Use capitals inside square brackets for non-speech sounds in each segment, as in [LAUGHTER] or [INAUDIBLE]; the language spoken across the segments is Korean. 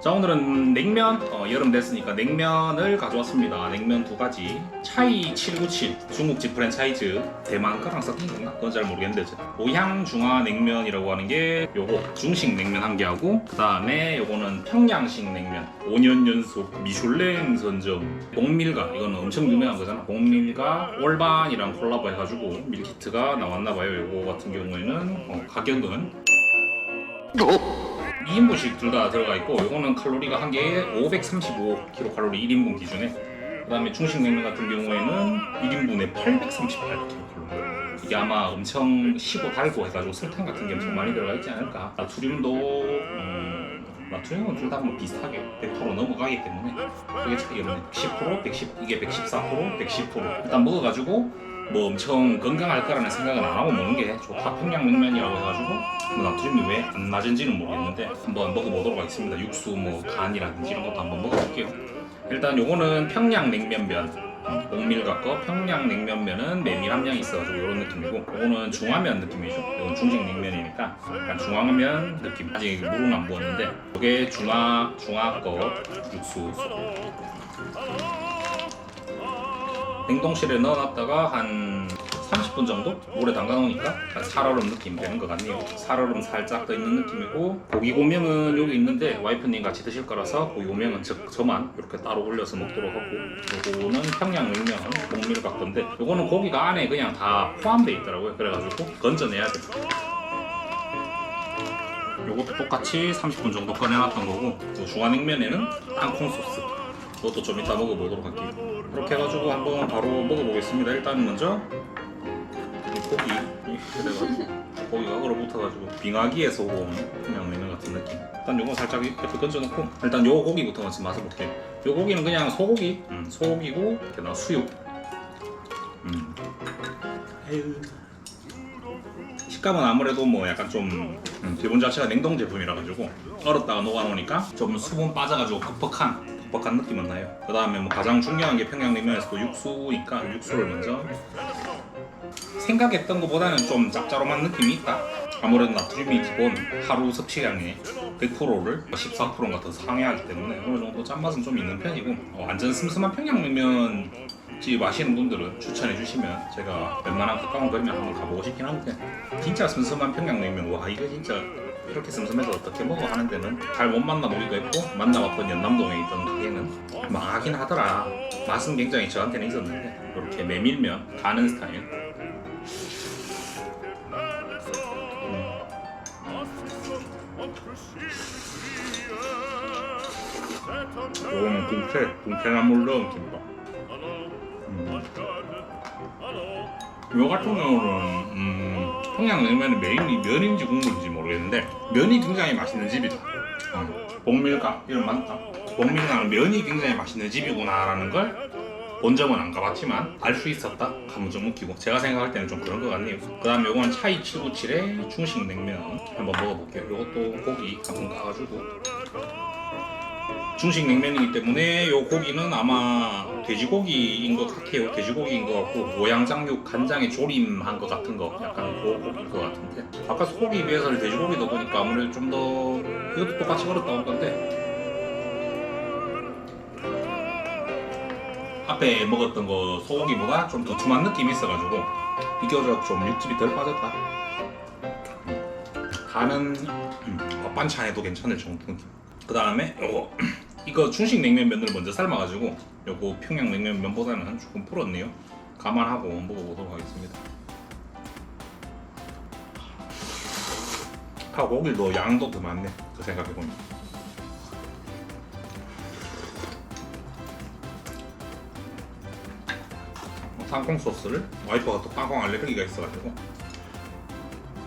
자 오늘은 냉면 어, 여름 됐으니까 냉면을 가져왔습니다. 냉면 두 가지. 차이 797 중국집 프랜차이즈. 대만 거랑 섞인 건가? 그건 잘 모르겠는데. 오향 중화 냉면이라고 하는 게 요거. 중식 냉면 한 개 하고 그 다음에 요거는 평양식 냉면. 5년 연속 미슐랭 선점. 봉밀가. 이거는 엄청 유명한 거잖아. 봉밀가 올반이랑 콜라보 해가지고 밀키트가 나왔나봐요. 요거 같은 경우에는. 어, 가격은 2인분씩 둘 다 들어가 있고 이거는 칼로리가 한 개에 535kcal 1인분 기준에. 그 다음에 중식 냉면 같은 경우에는 1인분에 838kcal 이게 아마 엄청 시고 달고 해가지고 설탕 같은 게 엄청 많이 들어가 있지 않을까. 나트륨도 음, 나트륨은 둘 다 뭐 비슷하게 100% 넘어가기 때문에 그게 차이가 없네. 10% 110 이게 114% 110% 일단 먹어가지고 뭐 엄청 건강할 거라는 생각은 안 하고 먹는 게 좋다 평양 냉면이라고 해가지고 뭐 나트륨이 왜 안 낮은지는 모르겠는데 한번 먹어보도록 하겠습니다. 육수 뭐 간이라든지 이런 것도 한번 먹어볼게요. 일단 요거는 평양 냉면면 봉밀과 거 평양 냉면면은 메밀 함량이 있어가지고 이런 느낌이고 요거는 중화면 느낌이죠. 이건 중식 냉면이니까 약간 중화면 느낌. 아직 물은 안 부었는데 이게 중화 중화 거 육수. 냉동실에 넣어놨다가 한 30분 정도 물에 담가 놓으니까 살얼음 느낌 되는 것 같네요. 살얼음 살짝 더 있는 느낌이고 고기 고명은 여기 있는데 와이프님 같이 드실 거라서 고기 고명은 저, 저만 이렇게 따로 올려서 먹도록 하고 요거는 평양냉면 목밀 같건데 요거는 고기가 안에 그냥 다 포함되어 있더라고요. 그래가지고 건져내야 돼. 요것도 똑같이 30분 정도 꺼내놨던 거고 또 중화냉면에는 땅콩 소스 그것도 좀 이따 먹어보도록 할게요 이렇게 해가지고 한번 바로 먹어보겠습니다 일단 먼저 이 고기 이 그래가지고 고기가 얼어 붙어가지고 빙하기에서 온 그냥 냉면 같은 느낌 일단 요거 살짝 옆에 건져놓고 일단 요 고기부터 먼저 맛을 볼게요 요 고기는 그냥 소고기 음, 소고기고 게다가 수육 음. 식감은 아무래도 뭐 약간 좀 음, 기본 자체가 냉동 제품이라 가지고 얼었다가 녹아놓으니까 좀 수분 빠져가지고 퍽퍽한 퍽퍽한 느낌은 나요. 그 다음에 뭐 가장 중요한 게 평양냉면에서 도 육수니까 육수를 먼저 생각했던 것보다는 좀 짭짤한 느낌이 있다. 아무래도 나트륨이 기본 하루 섭취량의 100%를 14%인가 더 상회하기 때문에 어느 정도 짠맛은 좀 있는 편이고 어, 완전 슴슴한 평양냉면 집 아시는 분들은 추천해 주시면 제가 웬만한 가까운 거리면 한번 가보고 싶긴 한데 진짜 슴슴한 평양냉면 와 이거 진짜 이렇게 슴슴해서 어떻게 먹어 하는 데는 잘 못 만나보기도 했고 만나봤던 연남동에 있던 가게는 망하긴 하더라 맛은 굉장히 저한테는 있었는데 이렇게 메밀면 가는 스타일 이거는 동태, 동태나물 넣은 김밥 음. 요 같은 경우는 음, 평양냉면의 메인이 면인지 국물인지 모르겠는데 면이 굉장히 맛있는 집이다. 음, 복밀가 이런 많다. 복밀가는 면이 굉장히 맛있는 집이구나라는 걸 본 적은 안 가봤지만 알 수 있었다. 좀 웃기고 제가 생각할 때는 좀 그런 것 같네요. 그 다음에 요거는 차이 797의 중식 냉면 한번 먹어볼게요. 요것도 고기 한번 까가지고 중식 냉면이기 때문에 요 고기는 아마 돼지고기인 것 같아요. 돼지고기인 것 같고 모양장육 간장에 조림한 것 같은 거 약간 그 고기인 것 같은데 아까 소고기에 비해서는 돼지고기다 보니까 아무래도 좀 더 이것도 똑같이 걸었다 온 건데 앞에 먹었던 거 소고기보다 좀 두툼한 느낌이 있어가지고 비교적 좀 육즙이 덜 빠졌다. 간은 음, 밥반찬에도 괜찮을 정도 느낌. 그 다음에 요거 [CLEARS THROAT] 이거 중식 냉면 면을 먼저 삶아가지고 요거 평양 냉면 면보다는 조금 불었네요. 감안하고 먹어보도록 하겠습니다. 아 고기도 양도 더 많네. 그 생각해보면. 땅콩 소스를 와이프가 또 땅콩 알레르기가 있어가지고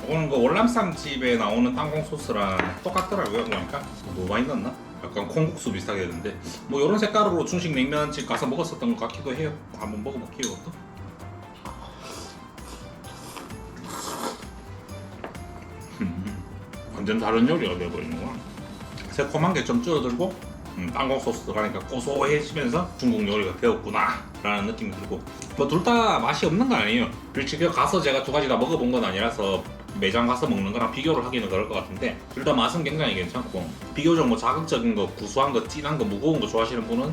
이거는 그 월남쌈 집에 나오는 땅콩 소스랑 똑같더라고요. 보니까 너무 많이 넣었나? 약간 콩국수 비슷하게 되는데 뭐 이런 색깔로 중식 냉면집 가서 먹었었던 것 같기도 해요. 한번 먹어볼게요 이것도. 음, 완전 다른 요리가 되어버리는구나. 새콤한 게 좀 줄어들고 음, 땅콩 소스 들어가니까 고소해지면서 중국 요리가 되었구나 라는 느낌이 들고. 뭐 둘 다 맛이 없는 건 아니에요. 솔직히 가서 제가 두 가지 다 먹어본 건 아니라서 매장 가서 먹는 거랑 비교를 하기는 그럴 것 같은데 일단 맛은 굉장히 괜찮고 비교적 뭐 자극적인 거, 구수한 거, 진한 거, 무거운 거 좋아하시는 분은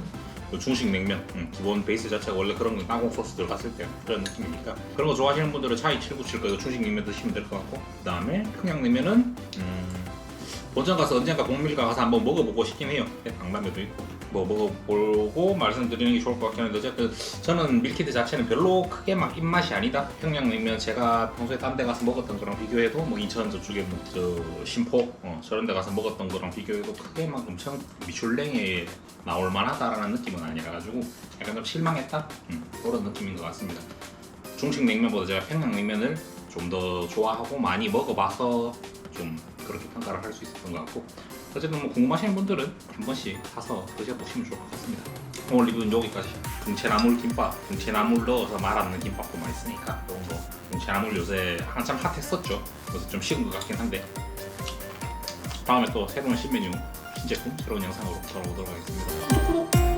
요 중식 냉면 음, 기본 베이스 자체가 원래 그런 거 땅콩 소스 들어갔을 때 그런 느낌이니까 그런 거 좋아하시는 분들은 차이 797 거이고 중식 냉면 드시면 될 것 같고 그 다음에 평양 냉면은 음, 본점 가서 언젠가 공밀가 가서 한번 먹어보고 싶긴 해요. 강남에도 있고. 뭐 먹어보고 말씀드리는 게 좋을 것 같긴 한데 어쨌든 저는 밀키트 자체는 별로 크게 막 입맛이 아니다. 평양냉면 제가 평소에 딴 데 가서 먹었던 거랑 비교해도 뭐 인천 저쪽에 뭐저 신포 어, 저런 데 가서 먹었던 거랑 비교해도 크게 막 엄청 미슐랭에 나올 만하다라는 느낌은 아니라 가지고 약간 좀 실망했다? 음, 그런 느낌인 것 같습니다. 중식 냉면보다 제가 평양 냉면을 좀 더 좋아하고 많이 먹어봐서 좀 그렇게 평가를 할 수 있었던 것 같고 어쨌든 뭐 궁금하신 분들은 한 번씩 사서 드셔보시면 좋을 것 같습니다. 오늘 리뷰는 여기까지. 등채나물 김밥. 등채나물 넣어서 말아먹는 김밥도 맛있으니까 이런 거 등채나물 요새 한참 핫했었죠. 그래서 좀 식은 것 같긴 한데. 다음에 또 새로운 신메뉴 신제품 새로운 영상으로 돌아오도록 하겠습니다